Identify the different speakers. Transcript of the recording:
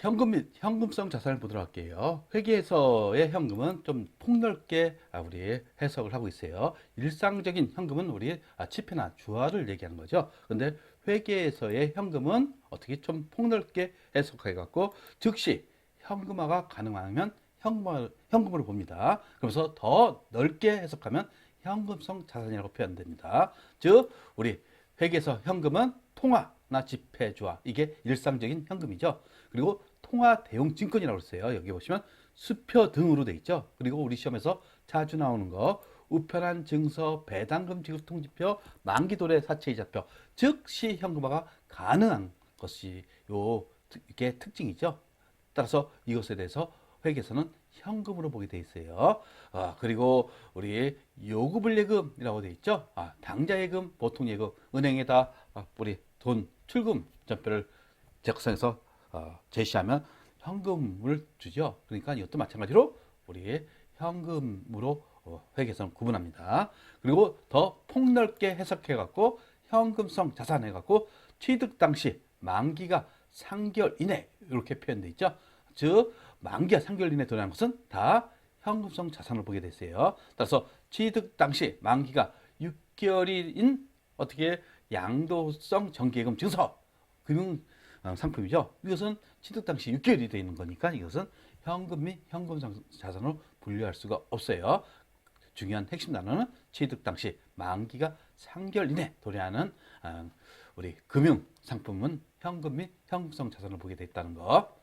Speaker 1: 현금 및 현금성 자산을 보도록 할게요. 회계에서의 현금은 좀 폭넓게 아, 우리 해석을 하고 있어요. 일상적인 현금은 우리 아, 지폐나 주화를 얘기하는 거죠. 근데 회계에서의 현금은 어떻게 좀 폭넓게 해석해 갖고 즉시 현금화가 가능하면 현금으로 봅니다. 그래서 더 넓게 해석하면 현금성 자산이라고 표현됩니다. 즉 우리 회계에서 현금은 통화 나 주화 이게 일상적인 현금이죠. 그리고 통화 대용 증권이라고 했어요. 여기 보시면 수표 등으로 돼 있죠. 그리고 우리 시험에서 자주 나오는 거 우편한 증서, 배당금 지급 통지표, 만기 도래 사채 이자표 즉시 현금화가 가능한 것이 요 특- 이게 특징이죠. 따라서 이것에 대해서 회계에서는 현금으로 보게 돼 있어요. 아, 그리고 우리 요구불 예금이라고 돼 있죠. 아, 당좌 예금, 보통 예금, 은행에다 아, 우리 돈 출금 전표를 작성해서 어, 제시하면 현금을 주죠. 그러니까 이것도 마찬가지로 우리 현금으로 어, 회계에서는 구분합니다. 그리고 더 폭넓게 해석해 갖고 현금성 자산 해 갖고 취득 당시 만기가 3개월 이내 이렇게 표현돼 있죠. 즉 만기가 3개월 이내 도래하는 것은 다 현금성 자산을 보게 됐어요. 따라서 취득 당시 만기가 6개월인 어떻게 양도성 정기예금 증서 금융 어, 상품이죠. 이것은 취득 당시 6개월이 되어 있는 거니까 이것은 현금 및 현금 상- 자산으로 분류할 수가 없어요. 중요한 핵심 단어는 취득 당시 만기가 3개월 이내 도래하는 어, 우리 금융 상품은 현금 및 현금성 자산을 보게 돼 있다는 거.